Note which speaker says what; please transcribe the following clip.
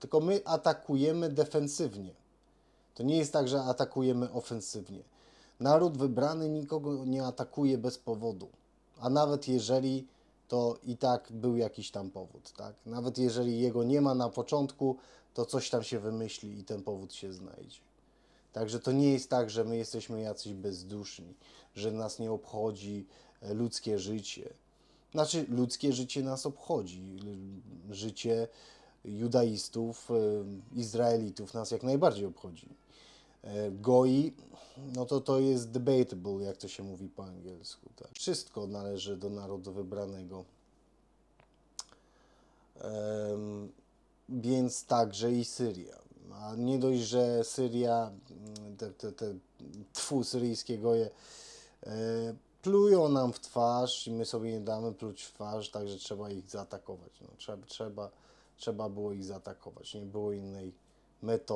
Speaker 1: tylko my atakujemy defensywnie. To nie jest tak, że atakujemy ofensywnie. Naród wybrany nikogo nie atakuje bez powodu. A nawet jeżeli, to i tak był jakiś tam powód, tak? Nawet jeżeli jego nie ma na początku, to coś tam się wymyśli i ten powód się znajdzie. Także to nie jest tak, że my jesteśmy jacyś bezduszni, że nas nie obchodzi e, ludzkie życie. Znaczy, ludzkie życie nas obchodzi. Życie judaistów, Izraelitów nas jak najbardziej obchodzi. E, Goi, no to to jest debatable, jak to się mówi po angielsku. Tak. Wszystko należy do narodu wybranego. Em, więc także i Syria. A nie dość, że Syria, mm, te, te, te tfu, syryjskie goje e, plują nam w twarz i my sobie nie damy pluć w twarz, także trzeba ich zaatakować. No, trzeba, trzeba, trzeba było ich zaatakować, nie było innej metody.